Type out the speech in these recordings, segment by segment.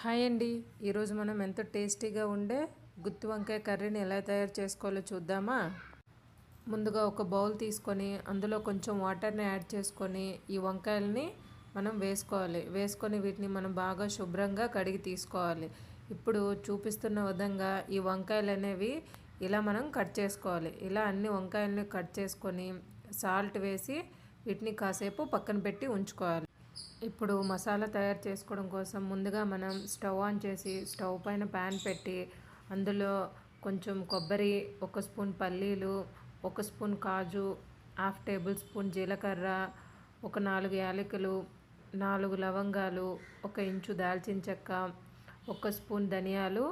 Hi అండి. ఈరోజు మనం ఎంతో టేస్టీగా ఉండే గుత్తి వంకాయ కర్రీని ఎలా తయారు చేసుకోవాలో చూద్దామా? ముందుగా ఒక బౌల్ తీసుకొని అందులో కొంచెం వాటర్ని యాడ్ చేసుకొని ఈ వంకాయలని మనం వేసుకోవాలి. వేసుకొని వీటిని మనం బాగా శుభ్రంగా కడిగి తీసుకోవాలి. ఇప్పుడు చూపిస్తున్న విధంగా ఈ వంకాయలు అనేవి ఇలా మనం కట్ చేసుకోవాలి. ఇలా అన్ని వంకాయలని కట్ చేసుకొని సాల్ట్ వేసి వీటిని కాసేపు పక్కన పెట్టి ఉంచుకోవాలి. ఇప్పుడు మసాలా తయారు చేసుకోవడం కోసం ముందుగా మనం స్టవ్ ఆన్ చేసి స్టవ్ పైన ప్యాన్ పెట్టి అందులో కొంచెం కొబ్బరి ఒక స్పూన్ పల్లీలు ఒక స్పూన్ కాజు హాఫ్ టేబుల్ స్పూన్ జీలకర్ర ఒక నాలుగు యాలకులు నాలుగు లవంగాలు ఒక ఇంచు దాల్చిన చెక్క ఒక స్పూన్ ధనియాలు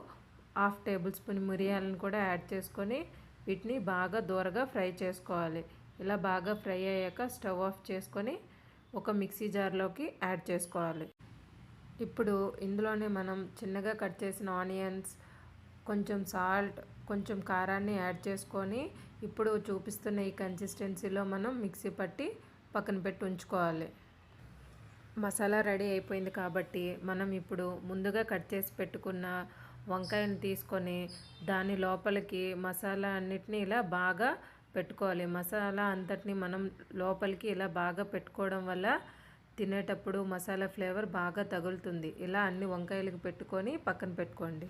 హాఫ్ టేబుల్ స్పూన్ మిరియాలను కూడా యాడ్ చేసుకొని వీటిని బాగా దూరగా ఫ్రై చేసుకోవాలి. ఇలా బాగా ఫ్రై అయ్యాక స్టవ్ ఆఫ్ చేసుకొని ఒక మిక్సీ జార్లోకి యాడ్ చేసుకోవాలి. ఇప్పుడు ఇందులోనే మనం చిన్నగా కట్ చేసిన ఆనియన్స్ కొంచెం సాల్ట్ కొంచెం కారాన్ని యాడ్ చేసుకొని ఇప్పుడు చూపిస్తున్న ఈ కన్సిస్టెన్సీలో మనం మిక్సీ పట్టి పక్కన పెట్టి ఉంచుకోవాలి. మసాలా రెడీ అయిపోయింది కాబట్టి మనం ఇప్పుడు ముందుగా కట్ చేసి పెట్టుకున్న వంకాయని తీసుకొని దాని లోపలికి మసాలా అన్నిటినీ ఇలా బాగా పెట్టుకోవాలి. మసాలా అంతటిని మనం లోపలికి ఇలా బాగా పెట్టుకోవడం వల్ల తినేటప్పుడు మసాలా ఫ్లేవర్ బాగా తగులుతుంది. ఇలా అన్ని వంకాయలకు పెట్టుకొని పక్కన పెట్టుకోండి.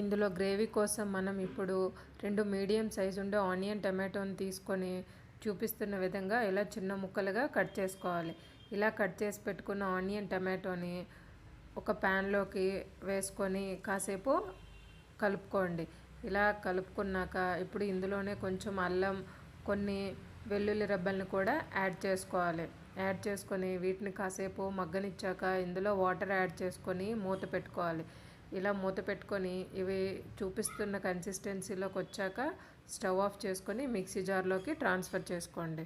ఇందులో గ్రేవీ కోసం మనం ఇప్పుడు రెండు మీడియం సైజు ఉండే ఆనియన్ టమాటోని తీసుకొని చూపిస్తున్న విధంగా ఇలా చిన్న ముక్కలుగా కట్ చేసుకోవాలి. ఇలా కట్ చేసి పెట్టుకున్న ఆనియన్ టమాటోని ఒక ప్యాన్లోకి వేసుకొని కాసేపు కలుపుకోండి. ఇలా కలుపుకున్నాక ఇప్పుడు ఇందులోనే కొంచెం అల్లం కొన్ని వెల్లుల్లి రబ్బల్ని కూడా యాడ్ చేసుకోవాలి. యాడ్ చేసుకొని వీటిని కాసేపు మగ్గనిచ్చాక ఇందులో వాటర్ యాడ్ చేసుకొని మూత పెట్టుకోవాలి. ఇలా మూత పెట్టుకొని ఇవి చూపిస్తున్న కన్సిస్టెన్సీలోకి వచ్చాక స్టవ్ ఆఫ్ చేసుకొని మిక్సీ జార్లోకి ట్రాన్స్ఫర్ చేసుకోండి.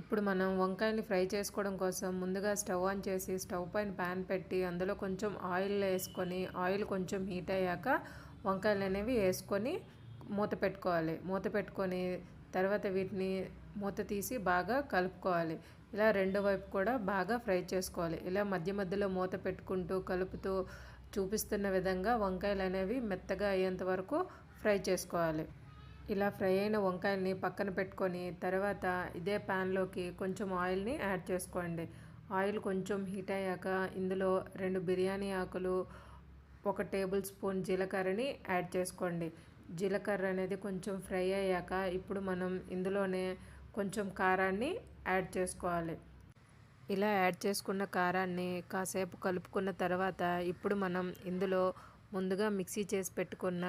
ఇప్పుడు మనం వంకాయని ఫ్రై చేసుకోవడం కోసం ముందుగా స్టవ్ ఆన్ చేసి స్టవ్ పైన ప్యాన్ పెట్టి అందులో కొంచెం ఆయిల్ వేసుకొని ఆయిల్ కొంచెం హీట్ అయ్యాక వంకాయలు అనేవి వేసుకొని మూత పెట్టుకోవాలి. మూత పెట్టుకొని తర్వాత వీటిని మూత తీసి బాగా కలుపుకోవాలి. ఇలా రెండు వైపు కూడా బాగా ఫ్రై చేసుకోవాలి. ఇలా మధ్య మధ్యలో మూత పెట్టుకుంటూ కలుపుతూ చూపిస్తున్న విధంగా వంకాయలు అనేవి మెత్తగా అయ్యేంత వరకు ఫ్రై చేసుకోవాలి. ఇలా ఫ్రై అయిన వంకాయల్ని పక్కన పెట్టుకొని తర్వాత ఇదే ప్యాన్లోకి కొంచెం ఆయిల్ని యాడ్ చేసుకోండి. ఆయిల్ కొంచెం హీట్ అయ్యాక ఇందులో రెండు బిర్యానీ ఆకులు ఒక టేబుల్ స్పూన్ జీలకర్రని యాడ్ చేసుకోండి. జీలకర్ర అనేది కొంచెం ఫ్రై అయ్యాక ఇప్పుడు మనం ఇందులోనే కొంచెం కారాన్ని యాడ్ చేసుకోవాలి. ఇలా యాడ్ చేసుకున్న కారాన్ని కాసేపు కలుపుకున్న తర్వాత ఇప్పుడు మనం ఇందులో ముందుగా మిక్సీ చేసి పెట్టుకున్న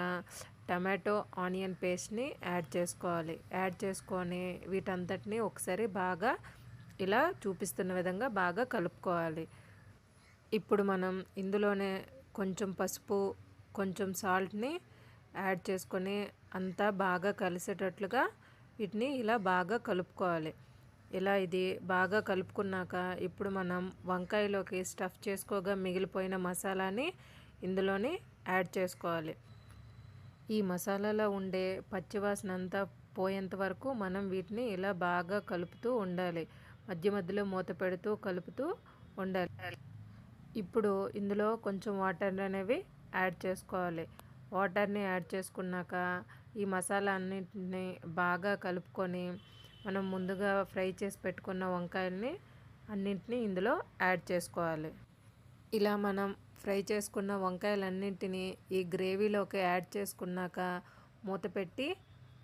టమాటో ఆనియన్ పేస్ట్ని యాడ్ చేసుకోవాలి. యాడ్ చేసుకొని వీటంతటిని ఒకసారి బాగా ఇలా చూపిస్తున్న విధంగా బాగా కలుపుకోవాలి. ఇప్పుడు మనం ఇందులోనే కొంచెం పసుపు కొంచెం సాల్ట్ని యాడ్ చేసుకొని అంతా బాగా కలిసేటట్లుగా వీటిని ఇలా బాగా కలుపుకోవాలి. ఇలా ఇది బాగా కలుపుకున్నాక ఇప్పుడు మనం వంకాయలోకి స్టఫ్ చేసుకోగా మిగిలిపోయిన మసాలాని ఇందులోని యాడ్ చేసుకోవాలి. ఈ మసాలాలో ఉండే పచ్చివాసన అంతా పోయేంత వరకు మనం వీటిని ఇలా బాగా కలుపుతూ ఉండాలి. మధ్య మధ్యలో మూత పెడుతూ కలుపుతూ ఉండాలి. ఇప్పుడు ఇందులో కొంచెం వాటర్ అనేవి యాడ్ చేసుకోవాలి. వాటర్ని యాడ్ చేసుకున్నాక ఈ మసాలా అన్నింటిని బాగా కలుపుకొని మనం ముందుగా ఫ్రై చేసి పెట్టుకున్న వంకాయల్ని అన్నింటినీ ఇందులో యాడ్ చేసుకోవాలి. ఇలా మనం ఫ్రై చేసుకున్న వంకాయలన్నింటినీ ఈ గ్రేవీలోకి యాడ్ చేసుకున్నాక మూత పెట్టి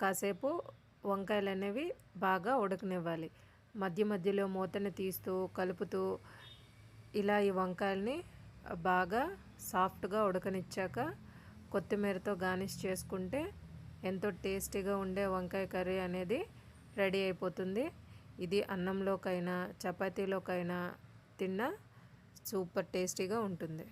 కాసేపు వంకాయలు అనేవి బాగా ఉడకనివ్వాలి. మధ్య మధ్యలో మూతని తీస్తూ కలుపుతూ ఇలా ఈ వంకాయల్ని బాగా సాఫ్ట్గా ఉడకనిచ్చాక కొత్తిమీరతో గార్నిష్ చేసుకుంటే ఎంతో టేస్టీగా ఉండే వంకాయ కర్రీ అనేది రెడీ అయిపోతుంది. ఇది అన్నంలోకైనా చపాతీలోకైనా తిన్నా సూపర్ టేస్టీగా ఉంటుంది.